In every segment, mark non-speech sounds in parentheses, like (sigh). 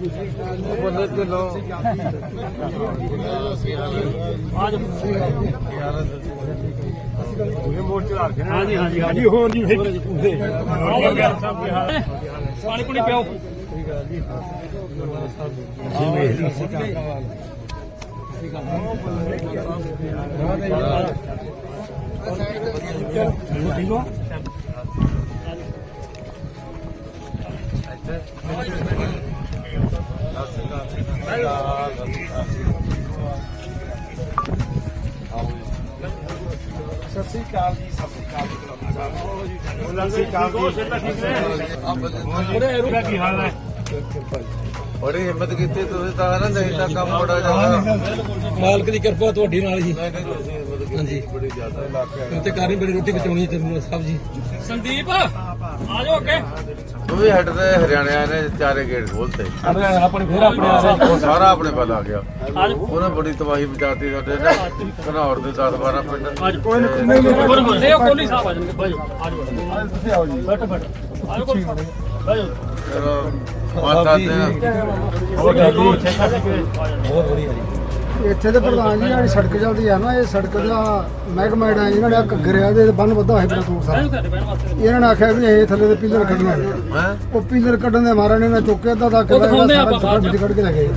ਬੰਦੇ ਤੇ ਲੋ ਹਾਂਜੀ ਹਾਂਜੀ ਹਾਂਜੀ। ਹੋਣ ਜੀ ਪਾਣੀ ਪੁਣੀ ਪਿਓ। ਸਤਿ ਸ੍ਰੀ ਅਕਾਲ ਜੀ ਸਤਿ ਸ੍ਰੀ ਅਕਾਲ ਜੀ ਉਹਦੇ ਕੀ ਹਾਲ ਹੈ ਬੜੀ ਹਿੰਮਤ ਕੀਤੀ ਤੁਸੀਂ ਤਾਂ ਨਾ ਨਹੀਂ ਤਾਂ ਕੰਮ ਬੜਾ ਜ਼ਿਆਦਾ। ਮਾਲਕ ਦੀ ਕਿਰਪਾ ਤੁਹਾਡੀ ਨਾਲ ਕੀਤੀ ਹਾਂਜੀ। ਬੜੀ ਜ਼ਿਆਦਾ। ਇਲਾਕੇ ਤੇ ਕਾਰੀ ਬੜੀ ਰੋਟੀ ਬਚਾਉਣੀ ਤੇ ਸਾਹਿਬ ਜੀ। ਸੰਦੀਪ ਆ ਜਾਓ ਅੱਗੇ। ਉਹ ਵੀ ਹੈਡ ਤੇ ਹਰਿਆਣੇ ਆਏ ਨੇ ਚਾਰੇ ਗੇਟ ਖੋਲਤੇ। ਆਪਣੇ ਫੇਰ ਆਪਣੇ ਉਹ ਸਾਰਾ ਆਪਣੇ ਵੱਲ ਆ ਗਿਆ। ਅੱਜ ਉਹਨੇ ਬੜੀ ਤਬਾਹੀ ਮਚਾਤੀ ਸਾਡੇ ਨੇ ਘਨੌਰ ਦੇ 10 12 ਪਿੰਡ। ਅੱਜ ਕੋਈ ਨਹੀਂ ਨਹੀਂ ਕੋਲੀ ਸਾਹਿਬ ਆ ਜਾਣਗੇ ਬਾਜੋ ਆਜੋ ਤੁਸੀਂ ਆਓ ਜੀ। ਬੈਠੋ ਬੈਠੋ। ਆਜੋ ਚਲੋ ਮਾਤਾ ਦੇ ਬਹੁਤ ਵਧੀਆ ਜੀ। ਇੱਥੇ ਤੇ ਪ੍ਰਧਾਨ ਜੀ ਜਿਹੜੀ ਸੜਕ ਚੱਲਦੀ ਆ ਨਾ ਇਹ ਸੜਕ ਦਾ ਮਹਿਕਮਾ ਜਿਹੜਾ ਇਹਨਾਂ ਨੇ ਆਹ ਘੱਗਰਿਆ ਦੇ ਬੰਨ ਵੱਧਾ ਹੋਇਆ ਪਿਆ ਤੂਰ ਸਾਰਾ ਇਹਨਾਂ ਨੇ ਆਖਿਆ ਵੀ ਇਹ ਥੱਲੇ ਦੇ ਪਿੱਲਰ ਕੱਢਣੇ ਉਹ ਪਿੱਲਰ ਕੱਢਣ ਦੇ ਮਾਰਾ ਨੇ ਇਹਨਾਂ ਚੁੱਕਿਆ ਤਾਂ ਦਾ ਕੱਢ ਕੇ ਲੈ ਗਏ।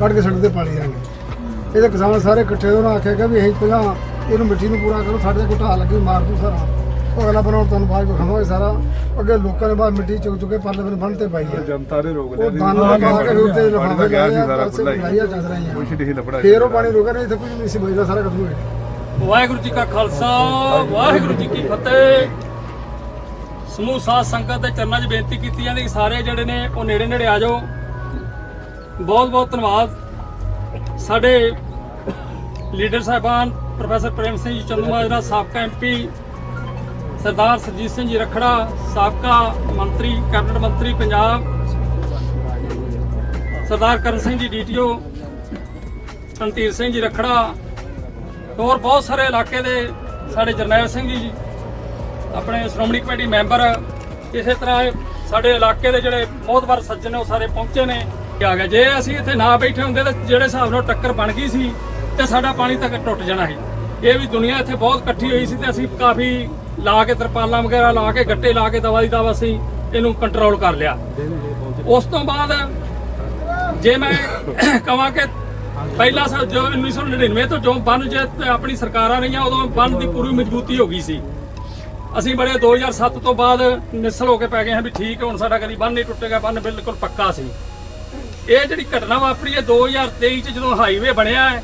ਕੱਢ ਕੇ ਸੜਕ ਤੇ ਪਾਲੀ ਜਾਣਗੇ ਇਹਦੇ ਕਿਸਾਨ ਸਾਰੇ ਇਕੱਠੇ ਉਹਨਾਂ ਆਖਿਆ ਕਿ ਵੀ ਅਸੀਂ ਪਹਿਲਾਂ ਇਹਨੂੰ ਮਿੱਟੀ ਨੂੰ ਪੂਰਾ ਕਰੋ ਸਾਡੇ ਕੋਲ ਢਾਹ ਲੱਗੀ ਮਾਰ ਦੂ ਸਾਰਾ। ਅਗਲਾ ਬਣਾਉਣ ਤੁਹਾਨੂੰ ਬਾਅਦ ਖਾਵਾਂਗੇ ਸਾਰਾ ਅੱਗੇ ਲੋਕਾਂ ਨੇ ਬਾਅਦ ਮਿੱਟੀ ਚੁੱਕ ਚੁੱਕੇ ਪਰਲੇ ਬੰਨ ਬੰਨ ਤੇ ਪਾਈ ਆ। ਜਨਤਾ ਦੇ ਰੋਕ ਉਹ ਦਾਨ ਲਾ ਕੇ ਵੀ ਉੱਤੇ ਲਿਫਾਫੇ ਗਿਆ ਸੀ ਲਾਇਆ ਸਾਰਾ ਪਾਸੇ ਖੁੱਲਾ ਹੀ ਲਾਈਆ ਚੱਲ ਰਹੀਆਂ। ਕੁਛ ਨਹੀਂ ਲੱਭੜਾ ਫੇਰ ਉਹ ਪਾਣੀ ਰੁਕਿਆ ਨਹੀਂ ਇੱਥੇ ਕੁਝ ਨਹੀਂ ਸੀ ਬਚਦਾ ਸਾਰਾ ਖਤਮ ਹੋ ਗਿਆ। ਵਾਹਿਗੁਰੂ ਜੀ ਕਾ ਖਾਲਸਾ ਵਾਹਿਗੁਰੂ ਜੀ ਕੀ ਫਤਿਹ। ਸਮੂਹ ਸਾਧ ਸੰਗਤ ਦੇ ਚਰਨਾਂ 'ਚ ਬੇਨਤੀ ਕੀਤੀ ਜਾਂਦੀ ਕਿ ਸਾਰੇ ਜਿਹੜੇ ਨੇ ਉਹ ਨੇੜੇ ਨੇੜੇ ਆ ਜਾਓ। ਬਹੁਤ ਬਹੁਤ ਧੰਨਵਾਦ। ਸਾਡੇ ਲੀਡਰ ਸਾਹਿਬਾਨ ਪ੍ਰੋਫੈਸਰ ਪ੍ਰੇਮ ਸਿੰਘ ਜੀ ਚੰਦੂਮਾਜਰਾ ਸਾਬਕਾ ਐਮਪੀ ਸਰਦਾਰ ਸਰਜੀਤ ਸਿੰਘ ਜੀ ਰਖੜਾ, ਸਾਬਕਾ ਮੰਤਰੀ, ਕੈਬਨਿਟ ਮੰਤਰੀ ਪੰਜਾਬ, ਸਰਦਾਰ ਕਰਨ ਸਿੰਘ ਜੀ ਡੀਟੀਓ, ਰਣਧੀਰ ਸਿੰਘ ਜੀ ਰਖੜਾ, ਹੋਰ ਬਹੁਤ ਸਾਰੇ ਇਲਾਕੇ ਦੇ ਸਾਡੇ ਜਰਨੈਲ ਸਿੰਘ ਜੀ, ਆਪਣੇ ਸ਼੍ਰੋਮਣੀ ਕਮੇਟੀ ਮੈਂਬਰ, ਇਸੇ ਤਰ੍ਹਾਂ ਸਾਡੇ ਇਲਾਕੇ ਦੇ ਜਿਹੜੇ ਬਹੁਤ ਵਾਰ ਸੱਜਣ ਨੇ ਉਹ ਸਾਰੇ ਪਹੁੰਚੇ ਨੇ। ਆ ਗਿਆ। ਜੇ ਅਸੀਂ ਇੱਥੇ ਨਾ ਬੈਠੇ ਹੁੰਦੇ ਤਾਂ ਜਿਹੜੇ ਹਿਸਾਬ ਨਾਲ ਟੱਕਰ ਬਣ ਗਈ ਸੀ ਤੇ ਸਾਡਾ ਪਾਣੀ ਤੱਕ ਟੁੱਟ ਜਾਣਾ ਸੀ। ਇਹ ਵੀ ਦੁਨੀਆ ਇੱਥੇ ਬਹੁਤ ਇਕੱਠੀ ਹੋਈ ਸੀ ਤੇ ਅਸੀਂ ਕਾਫੀ ਲਾ ਕੇ ਤਰਪਾਲਾਂ ਵਗੈਰਾ ਲਾ ਕੇ ਗੱਟੇ ਲਾ ਕੇ ਦਵਾ ਦੀ ਦਵਾ ਅਸੀਂ ਇਹਨੂੰ ਕੰਟਰੋਲ ਕਰ ਲਿਆ। ਉਸ ਤੋਂ ਬਾਅਦ ਜੇ ਮੈਂ (coughs) ਕਹਾਂ ਕਿ ਪਹਿਲਾ ਸਾਲ ਜੋ 1999 ਤੋਂ ਜੋ ਬੰਨ ਜੇ ਆਪਣੀ ਸਰਕਾਰਾਂ ਰਹੀਆਂ, ਉਦੋਂ ਬੰਨ ਦੀ ਪੂਰੀ ਮਜ਼ਬੂਤੀ ਹੋ ਗਈ ਸੀ। ਅਸੀਂ ਬੜੇ 2007 ਤੋਂ ਬਾਅਦ ਨਿਸਲ ਹੋ ਕੇ ਪੈ ਗਏ ਹਾਂ ਵੀ ਠੀਕ ਹੁਣ ਸਾਡਾ ਕਦੀ ਬੰਨ ਨਹੀਂ ਟੁੱਟੇਗਾ ਬੰਨ ਬਿਲਕੁਲ ਪੱਕਾ ਸੀ। ਇਹ ਜਿਹੜੀ ਘਟਨਾ ਵਾਪਰੀ ਹੈ 2023 ਚ ਜਦੋਂ ਹਾਈਵੇ ਬਣਿਆ ਹੈ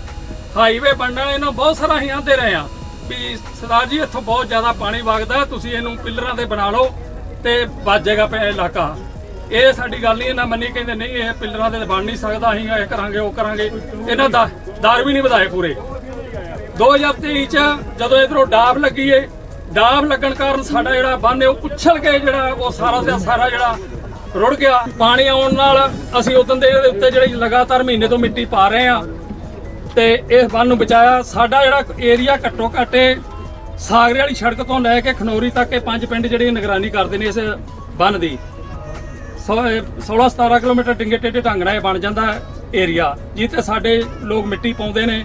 ਹਾਈਵੇ ਬਣਨਾ ਇਹਨਾਂ ਬਹੁਤ ਸਾਰਾ ਅਸੀਂ ਆਂਦੇ ਰਹੇ ਆ ਵੀ ਸਰਦਾਰ ਜੀ, ਇੱਥੋਂ ਬਹੁਤ ਜ਼ਿਆਦਾ ਪਾਣੀ ਵਗਦਾ, ਤੁਸੀਂ ਇਹਨੂੰ ਪਿੱਲਰਾਂ ਤੇ ਬਣਾ ਲਓ ਤੇ ਬਚ ਜਾਏਗਾ ਪਿਆ ਇਲਾਕਾ। ਇਹ ਸਾਡੀ ਗੱਲ ਨਹੀਂ, ਇਹਨਾਂ ਮੰਨੀ ਕਹਿੰਦੇ ਨਹੀਂ, ਇਹ ਪਿੱਲਰਾਂ ਤੇ ਬਣ ਨਹੀਂ ਸਕਦਾ, ਅਸੀਂ ਇਹ ਕਰਾਂਗੇ, ਉਹ ਕਰਾਂਗੇ। ਇਹਨਾਂ ਦਾ ਦਰ ਵੀ ਨਹੀਂ ਵਧਾਏ ਪੂਰੇ। 2023 ਚ ਜਦੋਂ ਇਧਰੋਂ ਡਾਬ ਲੱਗੀ ਏ, ਡਾਬ ਲੱਗਣ ਕਾਰਨ ਸਾਡਾ ਜਿਹੜਾ ਬੰਨ ਹੈ, ਉਹ ਉਛਲ ਕੇ ਜਿਹੜਾ, ਉਹ ਸਾਰਾ ਦਾ ਸਾਰਾ ਜਿਹੜਾ ਰੁੜ ਗਿਆ। ਪਾਣੀ ਆਉਣ ਨਾਲ ਅਸੀਂ ਉਦੋਂ ਦੇ ਉੱਤੇ ਜਿਹੜੀ ਲਗਾਤਾਰ ਮਹੀਨੇ ਤੋਂ ਮਿੱਟੀ ਪਾ ਰਹੇ ਆ ਤੇ ਇਸ ਬੰਨ ਨੂੰ ਬਚਾਇਆ। ਸਾਡਾ ਜਿਹੜਾ ਏਰੀਆ ਘੱਟੋ ਘੱਟੇ ਸਾਗਰੇ ਵਾਲੀ ਸੜਕ ਤੋਂ ਲੈ ਕੇ ਖਨੌਰੀ ਤੱਕ ਇਹ ਪੰਜ ਪਿੰਡ ਜਿਹੜੇ ਨਿਗਰਾਨੀ ਕਰਦੇ ਨੇ ਇਸ ਬੰਨ ਦੀ। 16 17 ਕਿਲੋਮੀਟਰ ਡਿੰਗੇ ਟੇਢੇ ਢੰਗ ਨਾਲ ਇਹ ਬਣ ਜਾਂਦਾ ਏਰੀਆ ਜਿੱਥੇ ਸਾਡੇ ਲੋਕ ਮਿੱਟੀ ਪਾਉਂਦੇ ਨੇ।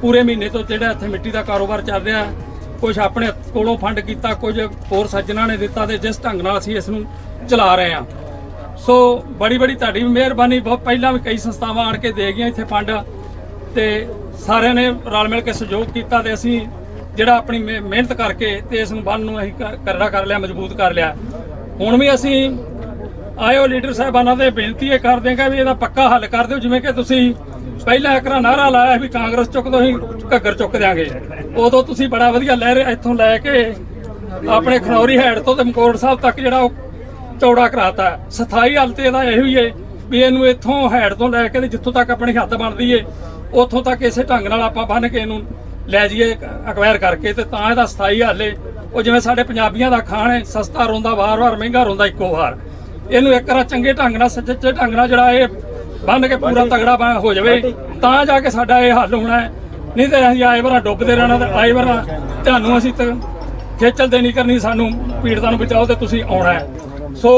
ਪੂਰੇ ਮਹੀਨੇ ਤੋਂ ਜਿਹੜਾ ਇੱਥੇ ਮਿੱਟੀ ਦਾ ਕਾਰੋਬਾਰ ਚੱਲ ਰਿਹਾ। ਹੈ ਕੁਝ ਆਪਣੇ ਕੋਲੋਂ ਫੰਡ ਕੀਤਾ, ਕੁਝ ਹੋਰ ਸੱਜਣਾ ਨੇ ਦਿੱਤਾ ਤੇ ਜਿਸ ਢੰਗ ਨਾਲ ਅਸੀਂ ਇਸ ਨੂੰ ਚਲਾ ਰਹੇ ਹਾਂ। ਸੋ ਬੜੀ ਬੜੀ ਤੁਹਾਡੀ ਵੀ ਮਿਹਰਬਾਨੀ। ਬਹੁਤ ਪਹਿਲਾਂ ਵੀ ਕਈ ਸੰਸਥਾਵਾਂ ਆਣ ਕੇ ਦੇ ਗਈਆਂ ਇੱਥੇ ਫੰਡ। ਤੇ ਸਾਰਿਆਂ ਨੇ ਰਲ ਮਿਲ ਕੇ ਸਹਿਯੋਗ ਕੀਤਾ ਤੇ ਅਸੀਂ ਜਿਹੜਾ ਆਪਣੀ ਮਿਹ- ਮਿਹਨਤ ਕਰਕੇ ਤੇ ਇਸ ਨੂੰ ਬੰਨ ਨੂੰ ਅਸੀਂ ਕਰੜਾ ਕਰ ਲਿਆ, ਮਜ਼ਬੂਤ ਕਰ ਲਿਆ। ਹੁਣ ਵੀ ਅਸੀਂ ਆਇਓ ਲੀਡਰ ਸਾਹਿਬਾਨਾਂ ਦੇ ਬੇਨਤੀ ਇਹ ਕਰਦੇ ਹਾਂ ਕਿ ਵੀ ਇਹਦਾ ਪੱਕਾ ਹੱਲ ਕਰ ਦਿਓ, ਜਿਵੇਂ ਕਿ ਤੁਸੀਂ ਪਹਿਲਾਂ ਇੱਕ ਰਾ ਨਾਰਾ ਲਾਇਆ ਵੀ ਕਾਂਗਰਸ ਚੁੱਕ ਦੋ, ਅਸੀਂ ਘੱਗਰ ਚੁੱਕ ਦਿਆਂਗੇ। ਉਦੋਂ ਤੁਸੀਂ ਬੜਾ ਵਧੀਆ ਲਹਿਰ ਇੱਥੋਂ ਲੈ ਕੇ ਆਪਣੇ ਖਨੌਰੀ ਹੈਡ ਤੋਂ ਤੇ ਮਕੌੜ ਸਾਹਿਬ ਤੱਕ ਜਿਹੜਾ ਉਹ ਚੌੜਾ ਕਰਾਤਾ। ਸਥਾਈ ਹੱਲ ਤੇ ਇਹਦਾ ਇਹੋ ਹੀ ਹੈ ਵੀ ਇਹਨੂੰ ਇੱਥੋਂ ਹੈਡ ਤੋਂ ਲੈ ਕੇ ਜਿੱਥੋਂ ਤੱਕ ਆਪਣੀ ਹੱਦ ਬਣਦੀ ਏ ਉੱਥੋਂ ਤੱਕ ਇਸੇ ਢੰਗ ਨਾਲ ਆਪਾਂ ਬੰਨ ਕੇ ਇਹਨੂੰ ਲੈ ਜਾਈਏ ਅਕਵਾਇਰ ਕਰਕੇ ਤੇ ਤਾਂ ਇਹਦਾ ਸਥਾਈ ਹੱਲ ਏ ਉਹ ਜਿਵੇਂ ਸਾਡੇ ਪੰਜਾਬੀਆਂ ਦਾ ਖਾਣ ਹੈ ਸਸਤਾ ਰੋਂਦਾ ਵਾਰ-ਵਾਰ ਮਹਿੰਗਾ ਰੋਂਦਾ ਇੱਕੋ ਵਾਰ। ਇਹਨੂੰ ਇੱਕ ਵਾਰ ਚੰਗੇ ਢੰਗ ਨਾਲ ਸੱਚੇ ਢੰਗ ਨਾਲ ਜਿਹੜਾ ਇਹ ਬੰਨ ਕੇ ਪੂਰਾ ਤਗੜਾ ਬਣ ਹੋ ਜਾਵੇ ਤਾਂ ਜਾ ਕੇ ਸਾਡਾ ਇਹ ਹੱਲ ਹੋਣਾ ਹੈ। ਨਹੀਂ ਤੇ ਅਸੀਂ ਆਏ ਵਾਰ ਡੁੱਬਦੇ ਰਹਿਣਾ ਤੇ ਆਏ ਵਾਰ ਤੁਹਾਨੂੰ ਅਸੀਂ ਤਾਂ ਖੇਚਲ ਦੇਣੀ ਕਰਨੀ ਸਾਨੂੰ ਪੀੜਤਾਂ ਨੂੰ ਬਚਾਓ ਤੇ ਤੁਸੀਂ ਆਉਣਾ ਹੈ। ਸੋ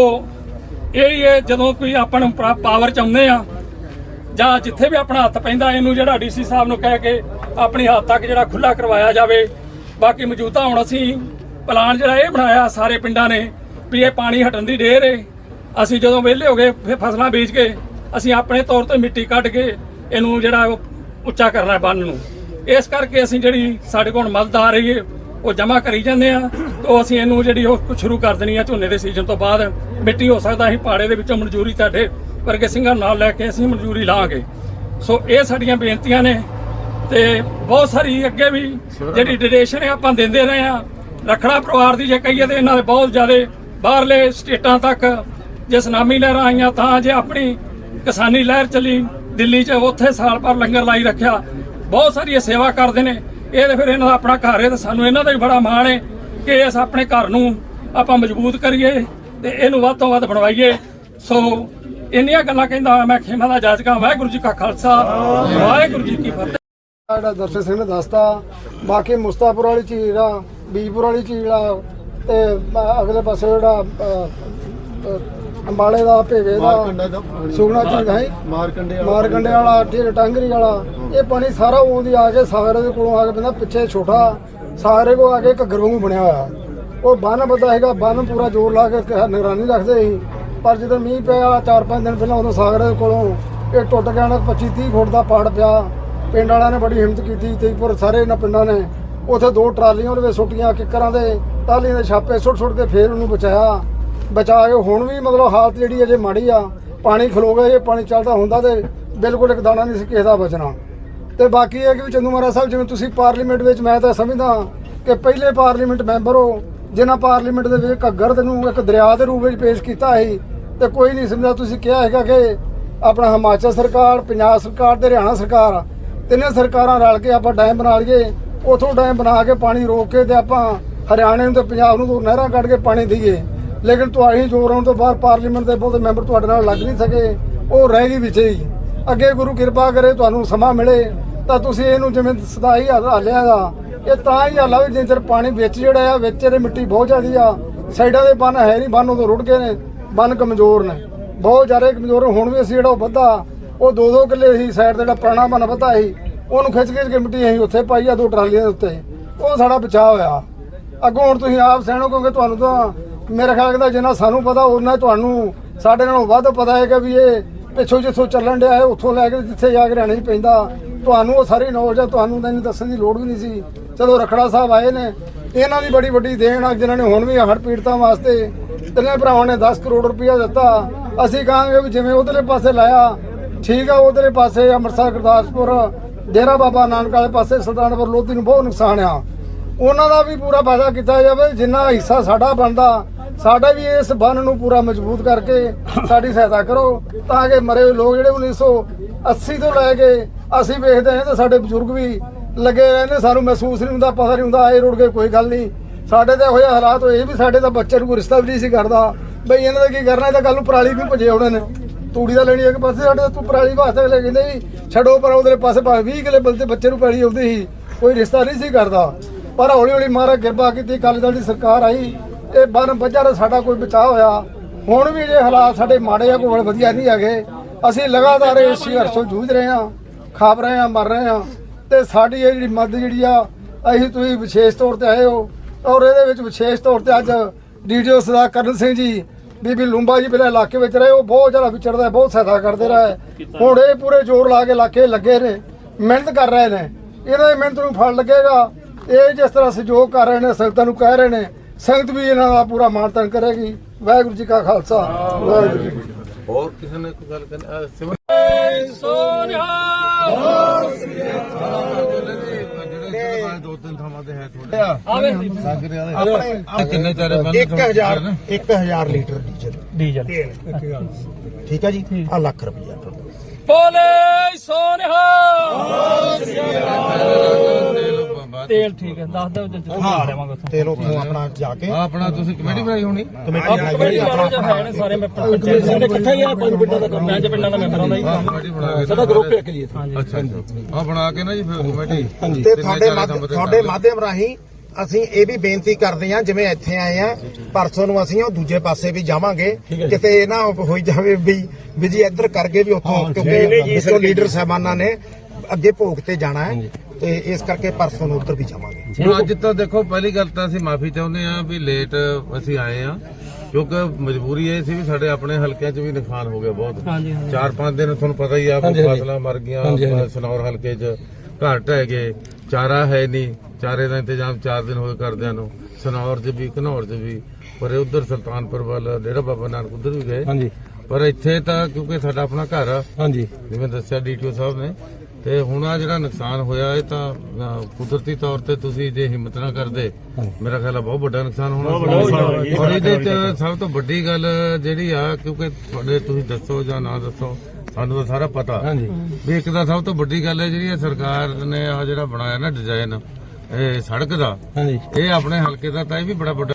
ਇਹ ਹੀ ਹੈ ਜਦੋਂ ਕੋਈ ਆਪਾਂ ਨੂੰ ਪਾਵਰ ਚ ਆਉਂਦੇ ਆ ਜਾਂ ਜਿੱਥੇ ਵੀ ਆਪਣਾ ਹੱਥ ਪੈਂਦਾ, ਇਹਨੂੰ ਜਿਹੜਾ ਡੀਸੀ ਸਾਹਿਬ ਨੂੰ ਕਹਿ ਕੇ ਆਪਣੀ ਹੱਦ ਤੱਕ ਜਿਹੜਾ ਖੁੱਲਾ ਕਰਵਾਇਆ ਜਾਵੇ। ਬਾਕੀ ਮੌਜੂਦਾ ਹੁਣ ਅਸੀਂ ਪਲਾਨ ਜਿਹੜਾ ਇਹ ਬਣਾਇਆ ਸਾਰੇ ਪਿੰਡਾਂ ਨੇ ਵੀ ਇਹ ਪਾਣੀ ਹਟਣ ਦੀ ਢੇਰ ਏ। ਅਸੀਂ ਜਦੋਂ ਵਿਹਲੇ ਹੋ ਗਏ, ਫਿਰ ਫਸਲਾਂ ਬੀਜ ਕੇ ਅਸੀਂ ਆਪਣੇ ਤੌਰ ਤੇ ਮਿੱਟੀ ਕੱਢ ਕੇ ਇਹਨੂੰ ਜਿਹੜਾ ਉਹ ਉੱਚਾ ਕਰਨਾ ਬੰਨ ਨੂੰ। ਇਸ ਕਰਕੇ ਅਸੀਂ ਜਿਹੜੀ ਸਾਡੇ ਕੋਲ ਮਦਦ ਆ ਰਹੀ ਹੈ ਉਹ ਜਮ੍ਹਾਂ ਕਰੀ ਜਾਂਦੇ ਆ। ਤੋਂ ਅਸੀਂ ਇਹਨੂੰ ਜਿਹੜੀ ਉਹ ਸ਼ੁਰੂ ਕਰ ਦੇਣੀ ਆ, ਝੋਨੇ ਦੇ ਸੀਜ਼ਨ ਤੋਂ ਬਾਅਦ। ਮਿੱਟੀ ਹੋ ਸਕਦਾ ਅਸੀਂ ਪਹਾੜੇ ਦੇ ਵਿੱਚੋਂ ਮਨਜ਼ੂਰੀ ਤੁਹਾਡੇ ਵਰਗੇ ਸਿੰਘਾਂ ਨਾਲ ਲੈ ਕੇ ਅਸੀਂ ਮਨਜ਼ੂਰੀ ਲਾਵਾਂਗੇ ਸੋ ਇਹ ਸਾਡੀਆਂ ਬੇਨਤੀਆਂ ਨੇ ਤੇ ਬਹੁਤ ਸਾਰੀ ਅੱਗੇ ਵੀ ਜਿਹੜੀ ਡੋਨੇਸ਼ਨ ਹੈ ਆਪਾਂ ਦਿੰਦੇ ਰਹੇ ਆ ਰਖੜਾ ਪਰਿਵਾਰ ਦੀ ਜੇ ਕਹੀਏ ਤੇ ਇਹਨਾਂ ਦੇ ਬਹੁਤ ਜ਼ਿਆਦਾ ਬਾਹਰਲੇ ਸਟੇਟਾਂ ਤੱਕ ਜੇ ਸੁਨਾਮੀ ਲਹਿਰਾਂ ਆਈਆਂ ਤਾਂ ਜੇ ਆਪਣੀ ਕਿਸਾਨੀ ਲਹਿਰ ਚੱਲੀ ਦਿੱਲੀ 'ਚ, ਉੱਥੇ ਸਾਲ ਭਰ ਲੰਗਰ ਲਾਈ ਰੱਖਿਆ। ਬਹੁਤ ਸਾਰੀ ਸੇਵਾ ਕਰਦੇ ਨੇ। ਇਹ ਤੇ ਫਿਰ ਇਹਨਾਂ ਦਾ ਆਪਣਾ ਘਰ ਹੈ ਤੇ ਸਾਨੂੰ ਇਹਨਾਂ ਦਾ ਵੀ ਬੜਾ ਮਾਣ ਹੈ ਕਿ ਇਸ ਆਪਣੇ ਘਰ ਨੂੰ ਆਪਾਂ ਮਜ਼ਬੂਤ ਕਰੀਏ ਤੇ ਇਹਨੂੰ ਵੱਧ ਤੋਂ ਵੱਧ ਬਣਵਾਈਏ। ਸੋ ਇੰਨੀਆਂ ਗੱਲਾਂ ਕਹਿੰਦਾ ਮੈਂ ਖੇਮਾ ਦਾ ਜਾਜਕਾਂ ਵਾਹਿਗੁਰੂ ਜੀ ਕਾ ਖਾਲਸਾ ਵਾਹਿਗੁਰੂ ਜੀ ਕੀ ਫਤਿਹ। ਜਿਹੜਾ ਦਰਸ਼ਨ ਸਿੰਘ ਨੇ ਦੱਸਤਾ ਬਾਕੀ ਮੁਸਤਾਪੁਰ ਵਾਲੀ ਝੀਲ ਆ ਬੀਜਪੁਰ ਵਾਲੀ ਝੀਲ ਆ ਤੇ ਅਗਲੇ ਪਾਸੇ ਜਿਹੜਾ ਅੰਬਾਲੇ ਦਾ ਭੇਵੇ ਦਾ ਸੁਗਣਾ ਝੀਲ ਹੈ? ਮਾਰਕੰਡੇ ਮਾਰਕੰਡੇ ਵਾਲਾ ਠੀਕ ਟਾਂਗਰੀ ਵਾਲਾ। ਇਹ ਪਾਣੀ ਸਾਰਾ ਉਹਦੀ ਆ ਕੇ ਸਾਗਰ ਦੇ ਕੋਲੋਂ ਆ ਕੇ ਪੈਂਦਾ ਪਿੱਛੇ ਛੋਟਾ। ਸਾਗਰੇ ਕੋ ਆ ਕੇ ਘੱਗਰ ਵਾਂਗੂ ਬਣਿਆ ਹੋਇਆ। ਉਹ ਬੰਨ ਵੱਡਾ ਹੈਗਾ ਬੰਨ ਪੂਰਾ ਜ਼ੋਰ ਲਾ ਕੇ ਕ- ਨਿਗਰਾਨੀ ਰੱਖਦੇ ਸੀ। ਪਰ ਜਦੋਂ ਮੀਂਹ ਪਿਆ, ਚਾਰ ਪੰਜ ਦਿਨ ਪਹਿਲਾਂ ਉਦੋਂ ਸਾਗਰ ਕੋਲੋਂ ਇਹ ਟੁੱਟ ਗਿਆ ਨਾ 25 30 ਫੁੱਟ ਦਾ ਪਾੜ ਪਿਆ। ਪਿੰਡ ਵਾਲਿਆਂ ਨੇ ਬੜੀ ਹਿੰਮਤ ਕੀਤੀ, ਤੇਜਪੁਰ ਸਾਰੇ ਇਹਨਾਂ ਪਿੰਡਾਂ ਨੇ। ਉਥੇ ਦੋ ਟਰਾਲੀਆਂ ਉਹਦੇ ਵਿੱਚ ਸੁੱਟੀਆਂ, ਕਿੱਕਰਾਂ ਦੇ ਟਾਲੀਆਂ ਦੇ ਛਾਪੇ ਸੁੱਟ ਸੁੱਟ ਕੇ ਫੇਰ ਉਹਨੂੰ ਬਚਾਇਆ। ਬਚਾ ਕੇ ਹੁਣ ਵੀ ਮਤਲਬ ਹਾਲਤ ਜਿਹੜੀ ਅਜੇ ਮਾੜੀ ਆ। ਪਾਣੀ ਖਲੋ ਗਿਆ, ਜੇ ਪਾਣੀ ਚੱਲਦਾ ਹੁੰਦਾ ਤੇ ਬਿਲਕੁਲ ਇੱਕ ਦਾਣਾ ਨਹੀਂ ਸੀ ਕਿਸੇ ਦਾ ਬਚਣਾ। ਤੇ ਬਾਕੀ ਇਹ ਕਿ ਵੀ ਚੰਦੂ ਮਹਾਰਾਜ ਸਾਹਿਬ, ਜਿਵੇਂ ਤੁਸੀਂ ਪਾਰਲੀਮੈਂਟ ਵਿੱਚ, ਮੈਂ ਤਾਂ ਸਮਝਦਾ ਕਿ ਪਹਿਲੇ ਪਾਰਲੀਮੈਂਟ ਮੈਂਬਰ ਹੋ, ਜਿਨ੍ਹਾਂ ਪਾਰਲੀਮੈਂਟ ਦੇ ਵਿੱਚ ਘੱਗਰ ਦੇ ਨੂੰ ਇੱਕ ਦਰਿਆ ਦੇ ਰੂਪ ਵਿੱਚ ਪੇਸ਼ ਕੀਤਾ ਸੀ ਤੇ ਕੋਈ ਨਹੀਂ ਸਮਝਦਾ ਤੁਸੀਂ ਕਿਹਾ ਹੈਗਾ ਕਿ ਆਪਣਾ ਹਿਮਾਚਲ ਸਰਕਾਰ, ਪੰਜਾਬ ਸਰਕਾਰ ਤੇ ਹਰਿਆਣਾ ਸਰਕਾਰ ਤਿੰਨੇ ਸਰਕਾਰਾਂ ਰਲ ਕੇ ਆਪਾਂ ਡੈਮ ਬਣਾ ਲਈਏ। ਉਥੋਂ ਡੈਮ ਬਣਾ ਕੇ ਪਾਣੀ ਰੋਕ ਕੇ ਤੇ ਆਪਾਂ ਹਰਿਆਣੇ ਨੂੰ ਤੇ ਪੰਜਾਬ ਨੂੰ ਦੋ ਨਹਿਰਾਂ ਕੱਢ ਕੇ ਪਾਣੀ ਦਈਏ। ਲੇਕਿਨ ਤੁਹਾਡੀ ਜੋਰ ਆਉਣ ਤੋਂ ਬਾਅਦ ਪਾਰਲੀਮੈਂਟ ਦੇ ਬਹੁਤੇ ਮੈਂਬਰ ਤੁਹਾਡੇ ਨਾਲ ਲੱਗ ਨਹੀਂ ਸਕੇ। ਉਹ ਰਹਿ ਗਈ ਵਿੱਚ ਹੀ। ਅੱਗੇ ਗੁਰੂ ਕਿਰਪਾ ਕਰੇ, ਤੁਹਾਨੂੰ ਸਮਾਂ ਮਿਲੇ। ਤਾਂ ਤੁਸੀਂ ਇਹਨੂੰ ਜਿਵੇਂ ਸਦਾਈ ਹਾਲਿਆ ਦਾ ਇਹ ਤਾਂ ਹੀ ਹਾਲਾ ਵੀ ਜਿੰਨੇ ਚਿਰ ਪਾਣੀ ਵਿੱਚ ਜਿਹੜਾ ਆ, ਵਿੱਚ ਇਹਦੇ ਮਿੱਟੀ ਬਹੁਤ ਜ਼ਿਆਦੀ ਆ। ਸਾਈਡਾਂ ਦੇ ਬੰਨ ਹੈ ਨਹੀਂ, ਬੰਨ ਉਦੋਂ ਰੁੜ ਗਏ ਨੇ। ਬੰਨ ਕਮਜ਼ੋਰ ਨੇ। ਬਹੁਤ ਜ਼ਿਆਦਾ ਕਮਜ਼ੋਰ। ਹੁਣ ਵੀ ਅਸੀਂ ਜਿਹੜਾ ਉਹ ਵੱਧਾ, ਉਹ ਦੋ ਦੋ ਕਿੱਲੇ ਸੀ ਸਾਈਡ ਤੇ ਜਿਹੜਾ ਪੁਰਾਣਾ ਬੰਨ ਵੱਧਾ ਸੀ, ਉਹਨੂੰ ਖਿੱਚ ਖਿੱਚ ਕੇ ਮਿੱਟੀ ਅਸੀਂ ਉੱਥੇ ਪਾਈ ਆ, ਦੋ ਟਰਾਲੀਆਂ ਦੇ ਉੱਤੇ। ਉਹ ਸਾਡਾ ਬਚਾਅ ਹੋਇਆ। ਅੱਗੋਂ ਹੁਣ ਤੁਸੀਂ ਆਪ ਸਹਿਣੋ ਕਿਉਂਕਿ ਤੁਹਾਨੂੰ ਤਾਂ ਮੇਰੇ ਖਿਆਲ ਦਾ ਜਿੰਨਾ ਸਾਨੂੰ ਪਤਾ ਉਹਨਾਂ ਤੁਹਾਨੂੰ ਸਾਡੇ ਨਾਲੋਂ ਵੱਧ ਪਤਾ ਹੈਗਾ ਵੀ ਇਹ ਪਿੱਛੋਂ ਜਿੱਥੋਂ ਚੱਲਣ ਡਿਆ ਹੈ, ਉੱਥੋਂ ਲੈ ਕੇ ਜਿੱਥੇ ਜਾ ਕੇ ਰਹਿਣੇ 'ਚ ਪੈਂਦਾ। ਤੁਹਾਨੂੰ ਉਹ ਸਾਰੀ ਨੌਲੇਜ ਆ, ਤੁਹਾਨੂੰ ਤਾਂ ਇਹਨੂੰ ਦੱਸਣ ਦੀ ਲੋੜ ਵੀ ਨਹੀਂ ਸੀ। ਚਲੋ ਰਖੜਾ ਸਾਹਿਬ ਆਏ ਨੇ। ਇਹਨਾਂ ਦੀ ਬੜੀ ਵੱਡੀ ਦੇਣ ਆ, ਜਿਨ੍ਹਾਂ ਨੇ ਹੁਣ ਵੀ ਹੜ੍ਹ ਪੀੜਤਾਂ ਵਾਸਤੇ ਤਿੰਨੇ ਭਰਾਵਾਂ ਨੇ 10 ਕਰੋੜ ਰੁਪਇਆ ਦਿੱਤਾ। ਅਸੀਂ ਕਹਾਂਗੇ ਵੀ ਜਿਵੇਂ ਉਧਰਲੇ ਪਾਸੇ ਲਾਇਆ, ਠੀਕ ਆ, ਉਧਰਲੇ ਪਾਸੇ ਅੰਮ੍ਰਿਤਸਰ, ਗੁਰਦਾਸਪੁਰ, ਡੇਰਾ ਬਾਬਾ ਨਾਨਕ ਵਾਲੇ ਪਾਸੇ ਸੁਲਤਾਨਪੁਰ, ਲੋਧੀ ਨੂੰ ਬਹੁਤ ਨੁਕਸਾਨ ਆ। ਉਹਨਾਂ ਦਾ ਵੀ ਪੂਰਾ ਵਾਅਦਾ ਕੀਤਾ ਜਾਵੇ, ਜਿੰਨਾ ਹਿੱਸਾ ਸਾਡਾ ਬਣਦਾ, ਸਾਡਾ ਵੀ ਇਸ ਬੰਨ ਨੂੰ ਪੂਰਾ ਮਜ਼ਬੂਤ ਕਰਕੇ ਸਾਡੀ ਸਹਾਇਤਾ ਕਰੋ, ਤਾਂ ਕਿ ਮਰੇ ਹੋਏ ਲੋਕ ਜਿਹੜੇ 1980 ਤੋਂ ਲੈ ਕੇ ਅਸੀਂ ਵੇਖਦੇ ਹਾਂ ਤੇ ਸਾਡੇ ਬਜ਼ੁਰਗ ਵੀ ਲੱਗੇ ਰਹਿੰਦੇ, ਸਾਨੂੰ ਮਹਿਸੂਸ ਨਹੀਂ ਹੁੰਦਾ, ਪਤਾ ਨਹੀਂ ਹੁੰਦਾ, ਆਏ ਰੁੜ ਗਏ, ਕੋਈ ਗੱਲ ਨਹੀਂ। ਸਾਡੇ ਤੇ ਹੋਇਆ ਹਾਲਾਤ ਹੋਏ ਵੀ ਸਾਡੇ ਤਾਂ ਬੱਚੇ ਨੂੰ ਕੋਈ ਰਿਸ਼ਤਾ ਵੀ ਨਹੀਂ ਸੀ ਕਰਦਾ। ਬਈ ਇਹਨਾਂ ਦਾ ਕੀ ਕਰਨਾ, ਇਹ ਤਾਂ ਗੱਲ ਨੂੰ ਪਰਾਲੀ ਵੀ ਭਜੇ ਆਉਣੇ ਨੇ। ਤੂੜੀ ਦਾ ਲੈਣੀ ਇੱਕ ਪਾਸੇ, ਸਾਡੇ ਤਾਂ ਤੂੰ ਪਰਾਲੀ ਵਾਸਤੇ ਲੈ ਕਹਿੰਦੇ ਵੀ ਛੱਡੋ ਪਰ ਉਹਦੇ ਪਾਸੇ ਭਾਵੇਂ 20 ਕਿਲੇ ਬਲਦੇ ਬੱਚੇ ਨੂੰ ਪੈਲੀ ਆਉਂਦੀ ਸੀ, ਕੋਈ ਰਿਸ਼ਤਾ ਨਹੀਂ ਸੀ ਕਰਦਾ। ਪਰ ਹੌਲੀ ਹੌਲੀ ਮਾਰਾ ਕਿਰਪਾ ਕੀਤੀ, ਅਕਾਲੀ ਦਲ ਦੀ ਸਰਕਾਰ ਆਈ, ਇਹ ਬੰਨ ਬੱਜਾ ਦਾ ਸਾਡਾ ਕੋਈ ਬਚਾਅ ਹੋਇਆ। ਹੁਣ ਵੀ ਜੇ ਹਾਲਾਤ ਸਾਡੇ ਮਾੜੇ ਆ ਕੋਲ ਵਧੀਆ ਨਹੀਂ ਹੈਗੇ। ਅਸੀਂ ਲਗਾਤਾਰ ਇਸ ਸੰਘਰਸ਼ ਤੋਂ ਜੂਝ ਰਹੇ ਹਾਂ, ਖਾਪ ਰਹੇ ਹਾਂ, ਮਰ ਰਹੇ ਹਾਂ। ਤੇ ਸਾਡੀ ਇਹ ਜਿਹੜੀ ਮਦਦ ਜਿਹੜੀ ਆ, ਅਸੀਂ ਤੁਸੀਂ ਵਿਸ਼ੇਸ਼ ਤੌਰ ਤੇ ਆਏ ਹੋ। ਔਰ ਇਹਦੇ ਵਿੱਚ ਵਿਸ਼ੇਸ਼ ਤੌਰ ਤੇ ਅੱਜ ਡੀਡੀਓ ਸਰਦਾਰ ਕਰਨ ਸਿੰਘ ਜੀ ਬੀਬੀ ਲੂੰਬਾ ਜੀ ਪਹਿਲਾਂ ਇਲਾਕੇ ਵਿੱਚ ਰਹੇ ਉਹ ਬਹੁਤ ਜ਼ਿਆਦਾ ਵਿਚਰਦਾ ਬਹੁਤ ਸਹਾਇਤਾ ਕਰਦੇ ਰਹੇ ਹੁਣ ਇਹ ਪੂਰੇ ਜ਼ੋਰ ਲਾ ਕੇ ਇਲਾਕੇ ਲੱਗੇ ਨੇ ਮਿਹਨਤ ਕਰ ਰਹੇ ਨੇ। ਇਹਨਾਂ ਦੀ ਮਿਹਨਤ ਨੂੰ ਫਲ ਲੱਗੇਗਾ। ਇਹ ਜਿਸ ਤਰ੍ਹਾਂ ਸਹਿਯੋਗ ਕਰ ਰਹੇ ਨੇ ਸੰਗਤਾਂ ਨੂੰ ਕਹਿ ਰਹੇ ਨੇ ਸੰਗਤ ਵੀ ਇਹਨਾਂ ਦਾ ਪੂਰਾ ਮਾਨਤਾਨ ਕਰੇਗੀ। ਵਾਹਿਗੁਰੂ ਜੀ ਕਾ ਖਾਲਸਾ। ਵਾਹਿਗੁਰੂ ਜੀ ਕੀ ਫਤਿਹ। ਹੋਰ ਕਿਸੇ ਨੇ ਕੋਈ ਗੱਲ ਕਰਨੀ? ਆ ਸਿਮਰ ਸੋਨਿਆ। ਜਿਹੜੇ ਦੋ ਤਿੰਨ ਥਾਵਾਂ ਤੇ ਹੈ ਤੁਹਾਡੇ ਆਵੇ। ਸਾਗਰੇ ਵਾਲੇ। ਆਪਣੇ ਕਿੰਨੇ ਚਾਰੇ ਬੰਦੇ 1000 1000 ਲੀਟਰ ਡੀਜ਼ਲ। ਡੀਜ਼ਲ। ਠੀਕ ਹੈ ਜੀ? ਆ ਲੱਖ ਰੁਪਈਆ ਬੋਲੇ ਤੇਲ ਠੀਕ ਹੈ ਦੱਸ ਦਿਓ ਜਿੱਥੇ ਹਾਂ ਦੇਵਾਂਗਾ ਉੱਥੋਂ। ਤੇਲ ਉੱਥੋਂ ਆਪਣਾ ਜਾ ਕੇ। ਆ ਆਪਣਾ ਤੁਸੀਂ ਕਮੇਟੀ ਬਣਾਈ ਹੋਣੀ। ਕਮੇਟੀ ਕਮੇਟੀ ਬਣਾਈ ਵਾਲੇ ਜੋ ਹੈ ਨੇ ਸਾਰੇ ਮੈਂ ਪੰਚਾਇਤ ਦੇ ਇਕੱਠੇ ਹੀ ਆ ਪੰਜ ਪਿੰਡਾਂ ਦਾ ਪੰਜ ਪਿੰਡਾਂ ਦਾ ਮੈਂਬਰਾਂ ਦਾ ਹੀ ਆਹ ਕਮੇਟੀ ਬਣਾ ਕੇ ਸਾਡਾ ਗਰੁੱਪ ਇੱਕ ਜੀ ਇੱਥੇ। ਹਾਂਜੀ ਅੱਛਾ ਆ ਬਣਾ ਕੇ ਨਾ ਜੀ ਫਿਰ ਕਮੇਟੀ। ਤੇ ਤੁਹਾਡੇ ਮਾਧਿਅਮ ਤੁਹਾਡੇ ਮਾਧਿਅਮ ਰਾਹੀਂ ਅਸੀਂ ਇਹ ਵੀ ਬੇਨਤੀ ਕਰਦੇ ਹਾਂ ਜਿਵੇਂ ਇੱਥੇ ਆਏ ਆ ਪਰਸੋਂ ਨੂੰ ਅਸੀਂ ਉਹ ਦੂਜੇ ਪਾਸੇ ਵੀ ਜਾਵਾਂਗੇ। ਕਿਤੇ ਇਹ ਨਾ ਹੋਈ ਜਾਵੇ ਵੀ ਵੀ ਜੀ ਇੱਧਰ ਕਰਕੇ ਵੀ ਉੱਥੋਂ ਕਿਉਂਕਿ ਲੀਡਰ ਸਾਹਿਬਾਨਾਂ ਨੇ ਅੱਗੇ ਭੋਗ ਤੇ ਜਾਣਾ ਹੈ। ਤੇ ਇਸ ਕਰਕੇ ਪਰਸੋਂ ਨੂੰ ਉੱਧਰ ਵੀ ਜਾਵਾਂਗੇ। ਹੁਣ ਅੱਜ ਤਾਂ ਦੇਖੋ ਪਹਿਲੀ ਗੱਲ ਤਾਂ ਅਸੀਂ ਮਾਫੀ ਚਾਹੁੰਦੇ ਆ ਵੀ ਲੇਟ ਅਸੀਂ ਆਏ ਆ ਕਿਉਂਕਿ ਮਜਬੂਰੀ ਇਹ ਸੀ ਵੀ ਸਾਡੇ ਆਪਣੇ ਹਲਕਿਆਂ 'ਚ ਵੀ ਨੁਕਸਾਨ ਹੋ ਗਿਆ ਬਹੁਤ। ਹਾਂਜੀ ਹਾਂਜੀ। ਚਾਰ ਪੰਜ ਦਿਨ ਤੁਹਾਨੂੰ ਪਤਾ ਹੀ ਆ ਵੀ। ਫਸਲਾਂ ਮਰ ਗਈਆਂ। ਸਨੌਰ ਹਲਕੇ 'ਚ ਘਰ ਢਹਿ ਗਏ ਚਾਰਾ ਹੈ ਨਹੀਂ ਚਾਰੇ ਦਾ ਇੰਤਜ਼ਾਮ 4 ਦਿਨ ਹੋਏ ਕਰਦਿਆਂ ਨੂੰ। ਸਨੌਰ 'ਚ ਵੀ ਘਨੌਰ 'ਚ ਵੀ ਪਰ ਉਧਰ ਸੁਲਤਾਨਪੁਰ ਵੱਲ ਡੇਰਾ ਬਾਬਾ ਨਾਨਕ ਉਧਰ ਵੀ ਗਏ। ਹਾਂਜੀ। ਪਰ ਇੱਥੇ ਤਾਂ ਕਿਉਂਕਿ ਸਾਡਾ ਆਪਣਾ ਘਰ ਆ ਹਾਂਜੀ। ਜਿਵੇਂ ਦੱਸਿਆ ਡੀਟੀਓ ਸਾਹਿਬ ਨੇ ਤੇ ਹੁਣ ਆ ਜਿਹੜਾ ਨੁਕਸਾਨ ਹੋਇਆ ਇਹ ਤਾਂ ਕੁਦਰਤੀ ਤੌਰ ਤੇ ਤੁਸੀਂ ਜੇ ਹਿੰਮਤ ਨਾ ਕਰਦੇ ਮੇਰਾ ਖਿਆਲ ਆ ਬਹੁਤ ਵੱਡਾ ਨੁਕਸਾਨ ਹੋਣਾ ਸੀ। ਔਰ ਇਹਦੇ ਚ ਸਭ ਤੋਂ ਵੱਡੀ ਗੱਲ ਜਿਹੜੀ ਆ ਕਿਉਂਕਿ ਤੁਹਾਡੇ ਤੁਸੀਂ ਦੱਸੋ ਜਾਂ ਨਾ ਦੱਸੋ ਸਾਨੂੰ ਤਾਂ ਸਾਰਾ ਪਤਾ। ਹਾਂਜੀ। ਵੀ ਇੱਕ ਤਾਂ ਸਭ ਤੋਂ ਵੱਡੀ ਗੱਲ ਹੈ ਜਿਹੜੀ ਇਹ ਸਰਕਾਰ ਨੇ ਆ ਜਿਹੜਾ ਬਣਾਇਆ ਨਾ ਡਿਜ਼ਾਈਨ ਇਹ ਸੜਕ ਦਾ ਹਾਂਜੀ। ਇਹ ਆਪਣੇ ਹਲਕੇ ਦਾ ਤਾਂ ਇਹ ਵੀ ਬੜਾ ਵੱਡਾ